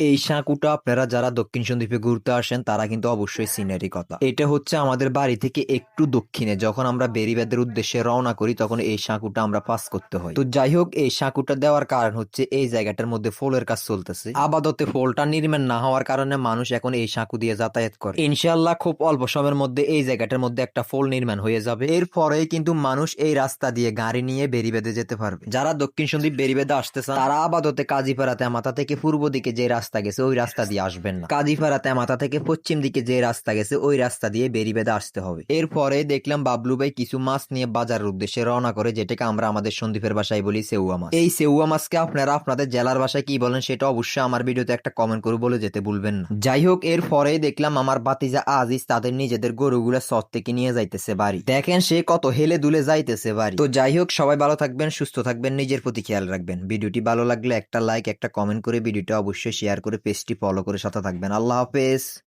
এই সাঁকুটা আপনারা যারা দক্ষিণ সন্দ্বীপে ঘুরতে আসেন, তারা কিন্তু অবশ্যই সিনারি কথা। এটা হচ্ছে আমাদের বাড়ি থেকে একটু দক্ষিণে। যখন আমরা বেরিবাদের উদ্দেশ্যে রওনা করি, তখন এই সাঁকুটা আমরা পাস করতে হয়। তো যাই হোক, এই সাঁকুটা দেওয়ার কারণ হচ্ছে এই জায়গাটার মধ্যে ফলের কাজ চলতেছে। আবাদতে ফলটা নির্মাণ না হওয়ার কারণে মানুষ এখন এই সাঁকু দিয়ে যাতায়াত করে। ইনশাল্লাহ খুব অল্প সময়ের মধ্যে এই জায়গাটার মধ্যে একটা ফল নির্মাণ হয়ে যাবে। এরপরে কিন্তু মানুষ এই রাস্তা দিয়ে গাড়ি নিয়ে বেরিবেদে যেতে পারবে। যারা দক্ষিণ সন্দ্বীপ বেরিবেদে আসতে চান, তারা আবাদতে কাজীপাড়া তেমাতা থেকে পূর্ব দিকে যে রাস্তা গেছে, ওই রাস্তা দিয়ে আসবেন না। কাজীপাড়া তেমাতা থেকে পশ্চিম দিকে যে রাস্তা গেছে, ওই রাস্তা দিয়ে বেরিবেদে আসতে হবে। এরপরে দেখলাম বাবলু ভাই কিছু মাছ নিয়ে বাজারের উদ্দেশ্যে রওনা করে, যেটাকে আমরা আমাদের সন্দ্বীপের ভাষায় বলি সেউয়া মাছ। এই সেউয়া মাছকে আপনারা আপনাদের জেলার ভাষায় কি বলেন সেটা অবশ্যই আমার ভিডিওতে একটা কমেন্ট করে বলে যেতে ভুলবেন না। যাই হোক এর পরেই দেখলাম আমার বাতিজা আজিজ তাদের নিজেদের গরুগুলা সৎ থেকে নিয়ে যাইতেছে বাড়ি। দেখেন সে কত হেলে দুলে যাইতেছে বাড়ি। তো যাই হোক, সবাই ভালো থাকবেন, সুস্থ থাকবেন, নিজের প্রতি খেয়াল রাখবেন। ভিডিওটি ভালো লাগলে একটা লাইক একটা কমেন্ট করে ভিডিওটা অবশ্যই শেয়ার করে পেজটি ফলো করে সাথে থাকবেন। আল্লাহ হাফেজ।